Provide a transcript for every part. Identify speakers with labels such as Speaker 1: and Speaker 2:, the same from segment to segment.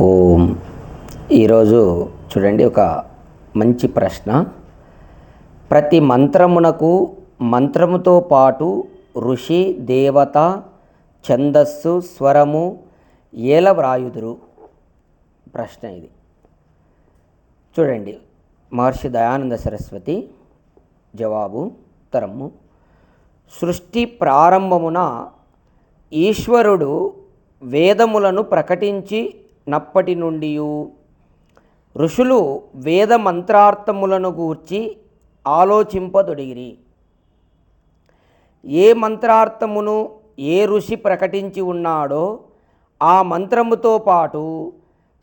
Speaker 1: ఓం. ఈరోజు చూడండి ఒక మంచి ప్రశ్న. ప్రతి మంత్రమునకు మంత్రముతో పాటు ఋషి దేవత ఛందస్సు స్వరము ఏల వ్రాయుదురు? ప్రశ్న ఇది. చూడండి మహర్షి దయానంద సరస్వతి జవాబు ఉత్తరము. సృష్టి ప్రారంభమున ఈశ్వరుడు వేదములను ప్రకటించి నప్పటి నుండి ఋషులు వేద మంత్రార్థములను గూర్చి ఆలోచింపదొడిగిరి. ఏ మంత్రార్థమును ఏ ఋషి ప్రకటించి ఉన్నాడో ఆ మంత్రముతో పాటు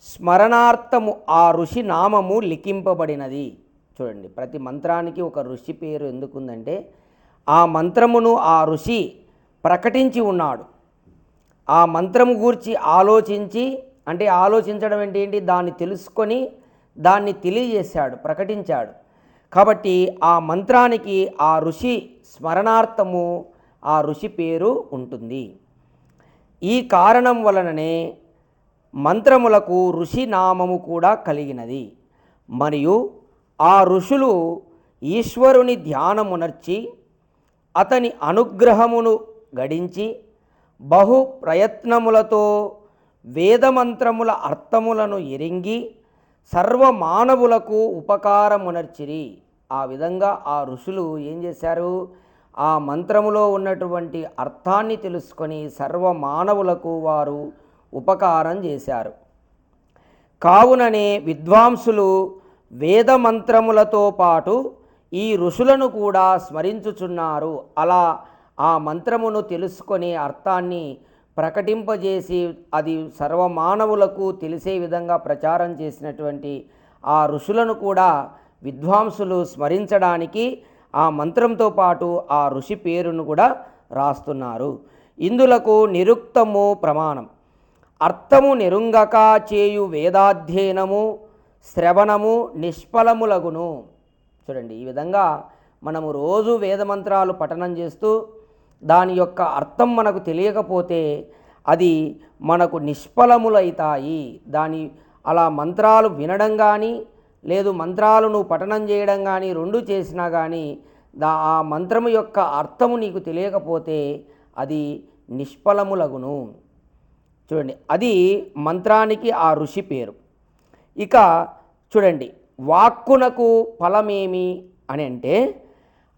Speaker 1: స్మరణార్థము ఆ ఋషి నామము లిఖింపబడినది. చూడండి ప్రతి మంత్రానికి ఒక ఋషి పేరు ఎందుకుందంటే ఆ మంత్రమును ఆ ఋషి ప్రకటించి ఉన్నాడు. ఆ మంత్రము గూర్చి ఆలోచించి అంటే ఆలోచించడం అంటే ఏంటి? దాన్ని తెలుసుకొని దాన్ని తెలియజేశాడు ప్రకటించాడు. కాబట్టి ఆ మంత్రానికి ఆ ఋషి స్మరణార్థము ఆ ఋషి పేరు ఉంటుంది. ఈ కారణం వలననే మంత్రములకు ఋషి నామము కూడా కలిగినది. మరియు ఆ ఋషులు ఈశ్వరుని ధ్యానమునర్చి అతని అనుగ్రహమును గడించి బహు ప్రయత్నములతో వేదమంత్రముల అర్థములను ఎరింగి సర్వమానవులకు ఉపకారమునర్చిరి. ఆ విధంగా ఆ ఋషులు ఏం చేశారు? ఆ మంత్రములో ఉన్నటువంటి అర్థాన్ని తెలుసుకొని సర్వమానవులకు వారు ఉపకారం చేశారు. కావుననే విద్వాంసులు వేదమంత్రములతో పాటు ఈ ఋషులను కూడా స్మరించుచున్నారు. అలా ఆ మంత్రమును తెలుసుకొని అర్థాన్ని ప్రకటింపజేసి అది సర్వమానవులకు తెలిసే విధంగా ప్రచారం చేసినటువంటి ఆ ఋషులను కూడా విద్వాంసులు స్మరించడానికి ఆ మంత్రంతో పాటు ఆ ఋషి పేరును కూడా రాస్తున్నారు. ఇందులకు నిరుక్తము ప్రమాణం. అర్థము నిరుంగక చేయు వేదాధ్యయనము శ్రవణము నిష్ఫలములగును. చూడండి ఈ విధంగా మనము రోజు వేదమంత్రాలు పఠనం చేస్తూ దాని యొక్క అర్థం మనకు తెలియకపోతే అది మనకు నిష్ఫలములైతాయి. దాని అలా మంత్రాలు వినడం కానీ లేదు మంత్రాలను పఠనం చేయడం కానీ రెండు చేసినా కానీ దా ఆ మంత్రము యొక్క అర్థము నీకు తెలియకపోతే అది నిష్ఫలములగును. చూడండి అది మంత్రానికి ఆ ఋషి పేరు. ఇక చూడండి వాక్కునకు ఫలమేమి అని అంటే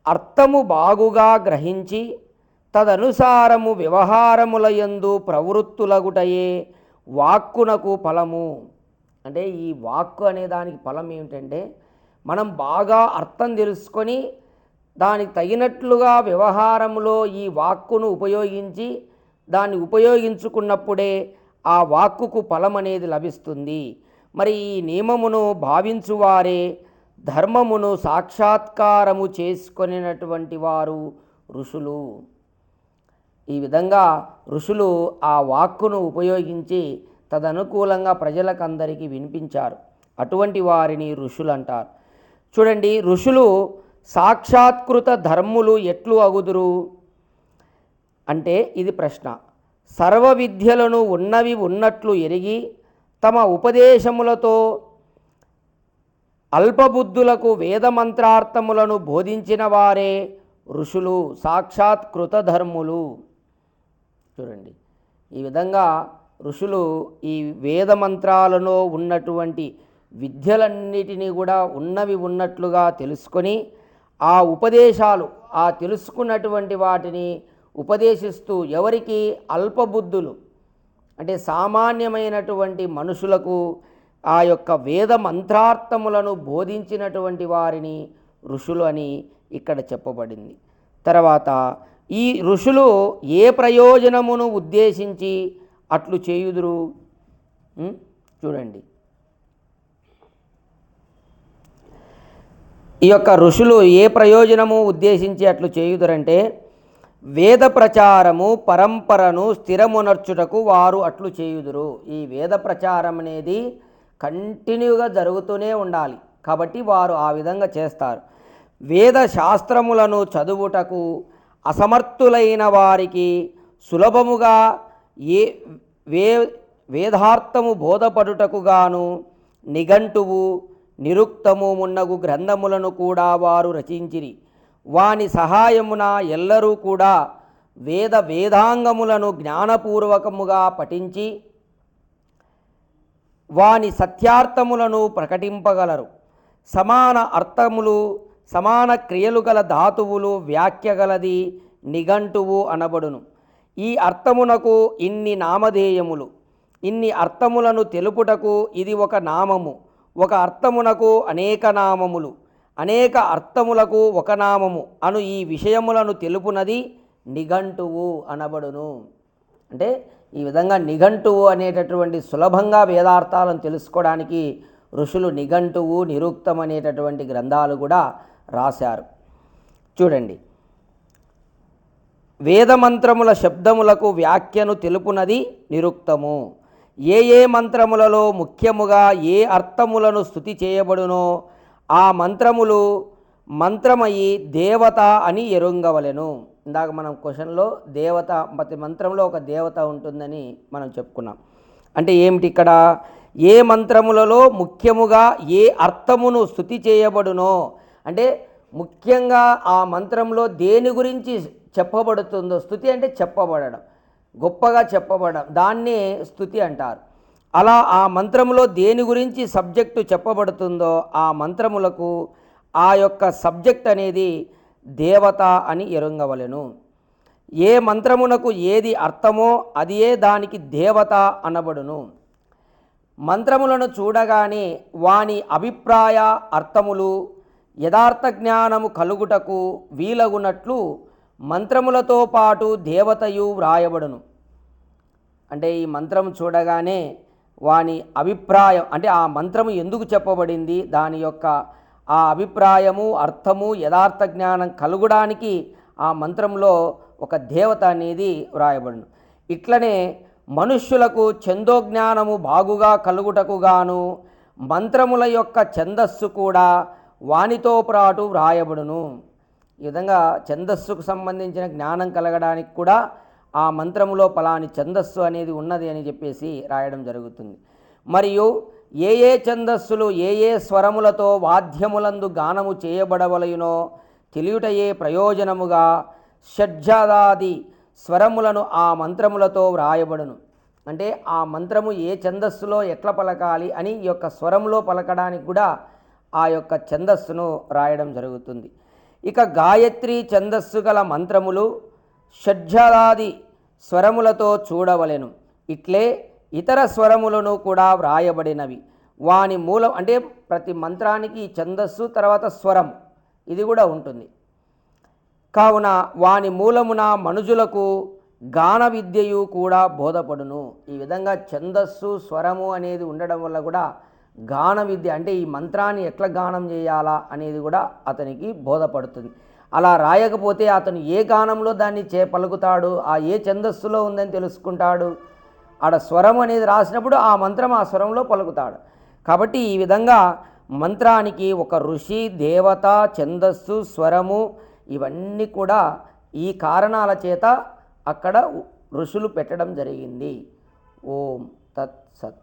Speaker 1: అర్థము బాగుగా గ్రహించి తదనుసారము వ్యవహారములయందు ప్రవృత్తులగుటయే వాక్కునకు ఫలము. అంటే ఈ వాక్కు అనే దానికి ఫలం ఏమిటంటే మనం బాగా అర్థం తెలుసుకొని దానికి తగినట్లుగా వ్యవహారంలో ఈ వాక్కును ఉపయోగించి దాన్ని ఉపయోగించుకున్నప్పుడే ఆ వాక్కుకు ఫలం అనేది లభిస్తుంది. మరి ఈ నియమమును భావించువారే ధర్మమును సాక్షాత్కారము చేసుకొనినటువంటి వారు ఋషులు. ఈ విధంగా ఋషులు ఆ వాక్కును ఉపయోగించి తదనుకూలంగా ప్రజలకందరికీ వినిపించారు. అటువంటి వారిని ఋషులు అంటారు. చూడండి ఋషులు సాక్షాత్కృత ధర్ములు ఎట్లు అగుదురు? అంటే ఇది ప్రశ్న. సర్వ విద్యలను ఉన్నవి ఉన్నట్లు ఎరిగి తమ ఉపదేశములతో అల్పబుద్ధులకు వేదమంత్రార్థములను బోధించిన వారే ఋషులు సాక్షాత్కృత ధర్ములు. చూడండి. ఈ విధంగా ఋషులు ఈ వేద మంత్రాలలో ఉన్నటువంటి విద్యలన్నిటినీ కూడా ఉన్నవి ఉన్నట్లుగా తెలుసుకొని ఆ ఉపదేశాలు ఆ తెలుసుకున్నటువంటి వాటిని ఉపదేశిస్తూ ఎవరికి అల్పబుద్ధులు అంటే సామాన్యమైనటువంటి మనుషులకు ఆ యొక్క వేద మంత్రార్థములను బోధించినటువంటి వారిని ఋషులు అని ఇక్కడ చెప్పబడింది. తర్వాత ఈ ఋషులు ఏ ప్రయోజనమును ఉద్దేశించి అట్లు చేయుదురు? చూడండి. ఈ యొక్క ఋషులు ఏ ప్రయోజనము ఉద్దేశించి అట్లు చేయుదురంటే వేద ప్రచారము పరంపరను స్థిరమునర్చుటకు వారు అట్లు చేయుదురు. ఈ వేద ప్రచారం అనేది కంటిన్యూగా జరుగుతూనే ఉండాలి. కాబట్టి వారు ఆ విధంగా చేస్తారు. వేద శాస్త్రములను చదువుటకు అసమర్థులైన వారికి సులభముగా ఏ వే వేదార్థము బోధపడుటకుగాను నిఘంటువు నిరుక్తము మున్నగు గ్రంథములను కూడా వారు రచించిరి. వాని సహాయమున ఎల్లరూ కూడా వేద వేదాంగములను జ్ఞానపూర్వకముగా పఠించి వాని సత్యార్థములను ప్రకటింపగలరు. సమాన అర్థములు సమాన క్రియలు గల ధాతువులు వ్యాఖ్య గలది నిఘంటువు అనబడును. ఈ అర్థమునకు ఇన్ని నామధేయములు. ఇన్ని అర్థములను తెలుపుటకు ఇది ఒక నామము. ఒక అర్థమునకు అనేక నామములు. అనేక అర్థములకు ఒక నామము అను ఈ విషయములను తెలుపునది నిఘంటువు అనబడును. అంటే ఈ విధంగా నిఘంటువు అనేటటువంటి సులభంగా వేదార్థాలను తెలుసుకోవడానికి ఋషులు నిఘంటువు నిరుక్తం అనేటటువంటి గ్రంథాలు కూడా రాశారు. చూడండి. వేదమంత్రముల శబ్దములకు వ్యాఖ్యను తెలుపునది నిరుక్తము. ఏ ఏ మంత్రములలో ముఖ్యముగా ఏ అర్థములను స్థుతి చేయబడునో ఆ మంత్రములు మంత్రమయి దేవత అని ఎరుంగవలెను. ఇందాక మనం క్వశ్చన్లో దేవత ప్రతి మంత్రంలో ఒక దేవత ఉంటుందని మనం చెప్పుకున్నాం. అంటే ఏమిటి ఇక్కడ? ఏ మంత్రములలో ముఖ్యముగా ఏ అర్థమును స్థుతి చేయబడునో అంటే ముఖ్యంగా ఆ మంత్రంలో దేని గురించి చెప్పబడుతుందో స్థుతి అంటే చెప్పబడడం గొప్పగా చెప్పబడడం దాన్ని స్థుతి అంటారు. అలా ఆ మంత్రములో దేని గురించి సబ్జెక్టు చెప్పబడుతుందో ఆ మంత్రములకు ఆ యొక్క సబ్జెక్ట్ అనేది దేవత అని ఎరుంగవలను. ఏ మంత్రమునకు ఏది అర్థమో అదియే దానికి దేవత అనబడును. మంత్రములను చూడగానే వాని అభిప్రాయ అర్థములు యథార్థ జ్ఞానము కలుగుటకు వీలగునట్లు మంత్రములతో పాటు దేవతయు వ్రాయబడును. అంటే ఈ మంత్రం చూడగానే వాని అభిప్రాయం అంటే ఆ మంత్రము ఎందుకు చెప్పబడింది దాని యొక్క ఆ అభిప్రాయము అర్థము యథార్థ జ్ఞానం కలుగడానికి ఆ మంత్రంలో ఒక దేవత అనేది వ్రాయబడును. ఇట్లనే మనుష్యులకు ఛందోజ్ఞానము బాగుగా కలుగుటకు గాను మంత్రముల యొక్క ఛందస్సు కూడా వానితో పాటు వ్రాయబడును. ఈ విధంగా ఛందస్సుకు సంబంధించిన జ్ఞానం కలగడానికి కూడా ఆ మంత్రములో పలాని ఛందస్సు అనేది ఉన్నది అని చెప్పేసి రాయడం జరుగుతుంది. మరియు ఏ ఏ ఛందస్సులు ఏ ఏ స్వరములతో వాద్యములందు గానము చేయబడవలయునో తెలియుటయే ప్రయోజనముగా షడ్జాదాది స్వరములను ఆ మంత్రములతో వ్రాయబడును. అంటే ఆ మంత్రము ఏ ఛందస్సులో ఎట్లా పలకాలి అని ఈ యొక్క స్వరంలో పలకడానికి కూడా ఆ యొక్క ఛందస్సును రాయడం జరుగుతుంది. ఇక గాయత్రి ఛందస్సు గల మంత్రములు షడ్జలాది స్వరములతో చూడవలెను. ఇట్లే ఇతర స్వరములను కూడా వ్రాయబడినవి. వాని మూలం అంటే ప్రతి మంత్రానికి ఛందస్సు తర్వాత స్వరం ఇది కూడా ఉంటుంది. కావున వాని మూలమున మనుజులకు గాన విద్యయు కూడా బోధపడును. ఈ విధంగా ఛందస్సు స్వరము అనేది ఉండడం వల్ల కూడా గాన విద్య అంటే ఈ మంత్రాన్ని ఎట్లా గానం చేయాలా అనేది కూడా అతనికి బోధపడుతుంది. అలా రాయకపోతే అతను ఏ గానంలో దాన్ని చే పలుకుతాడు ఆ ఏ ఛందస్సులో ఉందని తెలుసుకుంటాడు ఆడ స్వరం అనేది రాసినప్పుడు ఆ మంత్రం ఆ స్వరంలో పలుకుతాడు. కాబట్టి ఈ విధంగా మంత్రానికి ఒక ఋషి దేవత ఛందస్సు స్వరము ఇవన్నీ కూడా ఈ కారణాల చేత అక్కడ ఋషులు పెట్టడం జరిగింది. ఓం తత్సత్